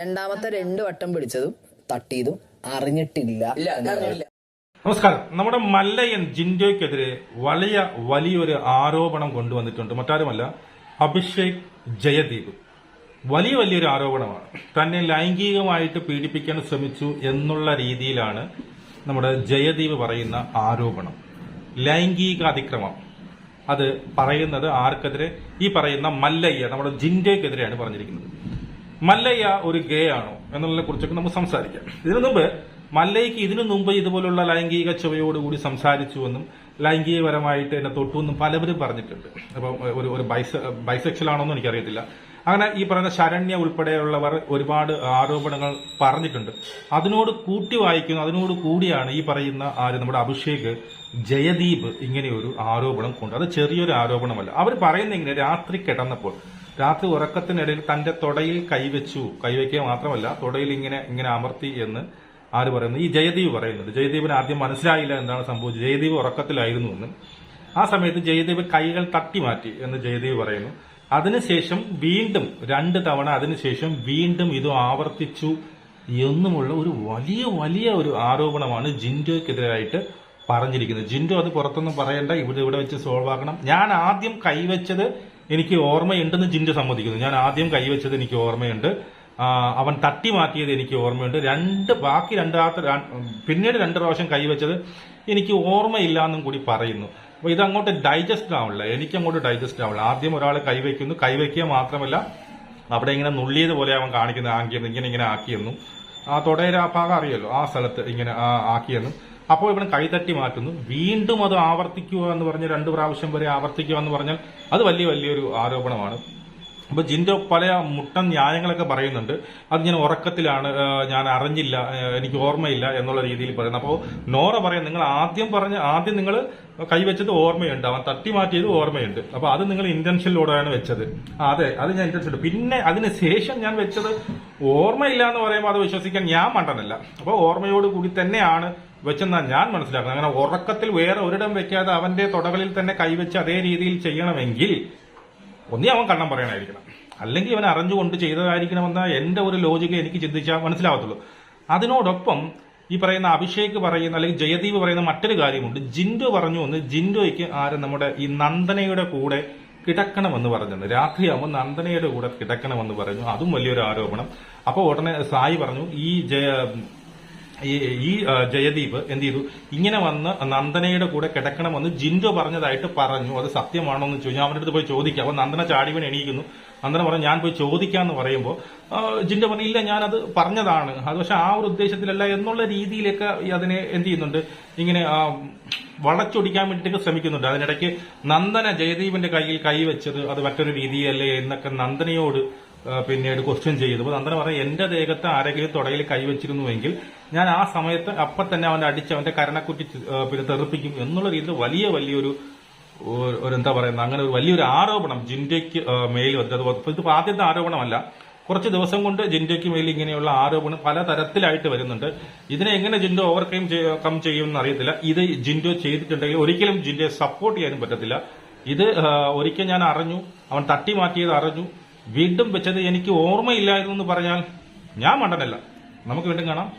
രണ്ടാമത്തെ രണ്ട് വട്ടം പിടിച്ചതും തട്ടിയതും അറിഞ്ഞിട്ടില്ല. നമസ്കാരം. നമ്മുടെ മല്ലയൻ ജിൻഡോയ്ക്കെതിരെ വലിയ വലിയൊരു ആരോപണം കൊണ്ടുവന്നിട്ടുണ്ട്. മറ്റാരുമല്ല അഭിഷേക് ജയദീപ്. വലിയ വലിയൊരു ആരോപണമാണ്. തന്നെ ലൈംഗികമായിട്ട് പീഡിപ്പിക്കാൻ ശ്രമിച്ചു എന്നുള്ള രീതിയിലാണ് നമ്മുടെ ജയദീപ് പറയുന്ന ആരോപണം. ലൈംഗിക അതിക്രമം അത് പറയുന്നത് ആർക്കെതിരെ? ഈ പറയുന്ന മല്ലയ്യ നമ്മുടെ ജിൻഡോയ്ക്കെതിരെയാണ് പറഞ്ഞിരിക്കുന്നത്. മല്ലയ്യ ഒരു ഗേ ആണോ എന്നുള്ളതിനെ കുറിച്ചൊക്കെ നമുക്ക് സംസാരിക്കാം. ഇതിനു മുമ്പ് മല്ലയ്ക്ക് ഇതിനു മുമ്പ് ഇതുപോലുള്ള ലൈംഗിക ചുവയോടുകൂടി സംസാരിച്ചുവെന്നും ലൈംഗികപരമായിട്ട് എന്നെ തൊട്ടുവെന്നും പലവരും പറഞ്ഞിട്ടുണ്ട്. അപ്പം ഒരു ഒരു ബൈസ ബൈസെക്ഷൽ ആണോന്നും എനിക്കറിയത്തില്ല. അങ്ങനെ ഈ പറയുന്ന ശരണ്യ ഉൾപ്പെടെയുള്ളവർ ഒരുപാട് ആരോപണങ്ങൾ പറഞ്ഞിട്ടുണ്ട്. അതിനോട് കൂട്ടി വായിക്കുന്നു അതിനോട് കൂടിയാണ് ഈ പറയുന്ന ആര് നമ്മുടെ അഭിഷേക് ജയദീപ് ഇങ്ങനെയൊരു ആരോപണം കൊണ്ട് അത് ചെറിയൊരു ആരോപണമല്ല. അവർ പറയുന്ന ഇങ്ങനെ രാത്രി കിടന്നപ്പോൾ രാത്രി ഉറക്കത്തിനിടയിൽ തന്റെ തൊടയിൽ കൈവച്ചു. കൈവയ്ക്കുക മാത്രമല്ല തൊടയിൽ ഇങ്ങനെ ഇങ്ങനെ അമർത്തി എന്ന് ആര് പറയുന്നു? ഈ ജയദീപ് പറയുന്നത്. ജയദീപിന് ആദ്യം മനസ്സിലായില്ല എന്താണ് സംഭവിച്ചത്. ജയദീപ് ഉറക്കത്തിലായിരുന്നു എന്ന്. ആ സമയത്ത് ജയദീപ് കൈകൾ തട്ടി മാറ്റി എന്ന് ജയദീപ് പറയുന്നു. അതിനുശേഷം വീണ്ടും രണ്ട് തവണ അതിനുശേഷം വീണ്ടും ഇത് ആവർത്തിച്ചു എന്നുമുള്ള ഒരു വലിയ വലിയ ഒരു ആരോപണമാണ് ജിൻഡോയ്ക്കെതിരായിട്ട് പറഞ്ഞിരിക്കുന്നത്. ജിൻഡോ അത് പുറത്തൊന്നും പറയണ്ട. ഇവിടെ ഇവിടെ വെച്ച് സോൾവ് ആക്കണം ഞാൻ ആദ്യം കൈവച്ചത് എനിക്ക് ഓർമ്മയുണ്ടെന്ന് ജിൻഡ് സമ്മതിക്കുന്നു. ഞാൻ ആദ്യം കൈവച്ചത് എനിക്ക് ഓർമ്മയുണ്ട്. അവൻ തട്ടി മാറ്റിയത് എനിക്ക് ഓർമ്മയുണ്ട്. രണ്ട് ബാക്കി രണ്ടാമത്തെ പിന്നീട് രണ്ട് പ്രാവശ്യം കൈവച്ചത് എനിക്ക് ഓർമ്മയില്ല എന്നും കൂടി പറയുന്നു. അപ്പോൾ ഇതങ്ങോട്ട് ഡൈജസ്റ്റ് ആവില്ല എനിക്ക് അങ്ങോട്ട് ഡൈജസ്റ്റ് ആവില്ല ആദ്യം ഒരാൾ കൈവയ്ക്കുന്നു കൈവയ്ക്കുക മാത്രമല്ല അവിടെ ഇങ്ങനെ നുള്ളിയത് പോലെ അവൻ കാണിക്കുന്നു. ആക്കിയെന്നും ഇങ്ങനെ ഇങ്ങനെ ആക്കിയെന്നും. ആ തുടയുടെ ആ ഭാഗം അറിയല്ലോ ആ സ്ഥലത്ത് ഇങ്ങനെ ആക്കിയെന്നു. അപ്പോൾ ഇവിടെ കൈതട്ടി മാറ്റുന്നു. വീണ്ടും അത് ആവർത്തിക്കുക എന്ന് പറഞ്ഞ് രണ്ട് പ്രാവശ്യം വരെ ആവർത്തിക്കുക എന്ന് പറഞ്ഞാൽ അത് വലിയ വലിയൊരു ആരോപണമാണ്. അപ്പൊ ജിൻഡോ പല മുട്ടൻ ന്യായങ്ങളൊക്കെ പറയുന്നുണ്ട്. അത് ഞാൻ ഉറക്കത്തിലാണ് ഞാൻ അറിഞ്ഞില്ല എനിക്ക് ഓർമ്മയില്ല എന്നുള്ള രീതിയിൽ പറയുന്നത്. അപ്പോൾ നോറ പറയാം നിങ്ങൾ ആദ്യം പറഞ്ഞ ആദ്യം നിങ്ങൾ കൈവച്ചത് ഓർമ്മയുണ്ട്. അവൻ തട്ടി മാറ്റിയത് ഓർമ്മയുണ്ട്. അപ്പൊ അത് നിങ്ങൾ ഇന്റൻഷനിലൂടെയാണ് വെച്ചത്. അതെ അത് ഞാൻ ഇന്റൻഷൻ പിന്നെ അതിന് ശേഷം ഞാൻ വെച്ചത് ഓർമ്മയില്ല എന്ന് പറയുമ്പോൾ അത് വിശ്വസിക്കാൻ ഞാൻ മണ്ടനല്ല. അപ്പൊ ഓർമ്മയോട് കൂടി തന്നെയാണ് വെച്ചെന്നാണ് ഞാൻ മനസ്സിലാക്കുന്നത്. അങ്ങനെ ഉറക്കത്തിൽ വേറെ ഒരിടം വെക്കാതെ അവന്റെ തുടകളിൽ തന്നെ കൈവച്ച് അതേ രീതിയിൽ ചെയ്യണമെങ്കിൽ ഒന്നേ അവൻ കണ്ണം പറയണായിരിക്കണം. അല്ലെങ്കിൽ അവൻ അറിഞ്ഞുകൊണ്ട് ചെയ്തതായിരിക്കണമെന്ന എന്റെ ഒരു ലോജിക്ക് എനിക്ക് ചിന്തിച്ചാൽ മനസ്സിലാവത്തുള്ളൂ. അതിനോടൊപ്പം ഈ പറയുന്ന അഭിഷേക് പറയുന്ന അല്ലെങ്കിൽ ജയദീപ് പറയുന്ന മറ്റൊരു കാര്യമുണ്ട്. ജിൻഡോ പറഞ്ഞു എന്ന് ജിൻഡോയ്ക്ക് ആരും നമ്മുടെ ഈ നന്ദനയുടെ കൂടെ കിടക്കണമെന്ന് പറഞ്ഞത് രാത്രിയാകുമ്പോൾ നന്ദനയുടെ കൂടെ കിടക്കണമെന്ന് പറഞ്ഞു. അതും വലിയൊരു ആരോപണം. അപ്പോൾ ഉടനെ സായി പറഞ്ഞു ഈ ജയ ഈ ജയദീപ് എന്ത് ചെയ്തു? ഇങ്ങനെ വന്ന് നന്ദനയുടെ കൂടെ കിടക്കണമെന്ന് ജിൻഡോ പറഞ്ഞതായിട്ട് പറഞ്ഞു. അത് സത്യമാണോ എന്ന് ചോദിച്ചു അവന്റെ അടുത്ത് പോയി ചോദിക്കാം. അപ്പൊ നന്ദന ചാടിവൻ എണീക്കുന്നു. നന്ദന പറഞ്ഞു ഞാൻ പോയി ചോദിക്കാന്ന് പറയുമ്പോൾ ജിൻഡോ പറഞ്ഞു ഇല്ല ഞാനത് പറഞ്ഞതാണ്. അത് പക്ഷെ ആ ഒരു ഉദ്ദേശത്തിലല്ല എന്നുള്ള രീതിയിലൊക്കെ അതിനെ എന്ത് ചെയ്യുന്നുണ്ട്? ഇങ്ങനെ വളച്ചൊടിക്കാൻ വേണ്ടിയിട്ട് ശ്രമിക്കുന്നുണ്ട്. അതിനിടയ്ക്ക് നന്ദന ജയദീപിന്റെ കയ്യിൽ കൈവച്ചത് അത് മറ്റൊരു രീതിയല്ലേ എന്നൊക്കെ നന്ദനയോട് പിന്നീട് ക്വസ്റ്റ്യൻ ചെയ്തു. അപ്പൊ നന്ദന പറയും എന്റെ ദേഹത്ത് ആരെങ്കിലും തുടയിൽ കൈവച്ചിരുന്നുവെങ്കിൽ ഞാൻ ആ സമയത്ത് അപ്പൊ തന്നെ അവന്റെ അടിച്ച് അവന്റെ കരണക്കുറ്റി പിന്നെ തെറിപ്പിക്കും എന്നുള്ള രീതിയിൽ വലിയ വലിയൊരു ഒരു എന്താ പറയുന്നത് അങ്ങനെ ഒരു വലിയൊരു ആരോപണം ജിൻഡയ്ക്ക് മേൽ വന്നത്. ഇത് ആദ്യത്തെ ആരോപണമല്ല. കുറച്ച് ദിവസം കൊണ്ട് ജിൻഡയ്ക്ക് മേൽ ഇങ്ങനെയുള്ള ആരോപണം പല തരത്തിലായിട്ട് വരുന്നുണ്ട്. ഇതിനെ എങ്ങനെ ജിൻഡോ ഓവർകം കം ചെയ്യുമെന്ന് അറിയത്തില്ല. ഇത് ജിൻഡോ ചെയ്തിട്ടുണ്ടെങ്കിൽ ഒരിക്കലും ജിൻഡയെ സപ്പോർട്ട് ചെയ്യാനും പറ്റത്തില്ല. ഇത് ഒരിക്കൽ ഞാൻ അറിഞ്ഞു. അവൻ തട്ടി മാറ്റിയത് അറിഞ്ഞു. വീണ്ടും വെച്ചത് എനിക്ക് ഓർമ്മയില്ലായിരുന്നു എന്ന് പറഞ്ഞാൽ ഞാൻ മണ്ടനല്ല. നമുക്ക് വീണ്ടും കാണാം.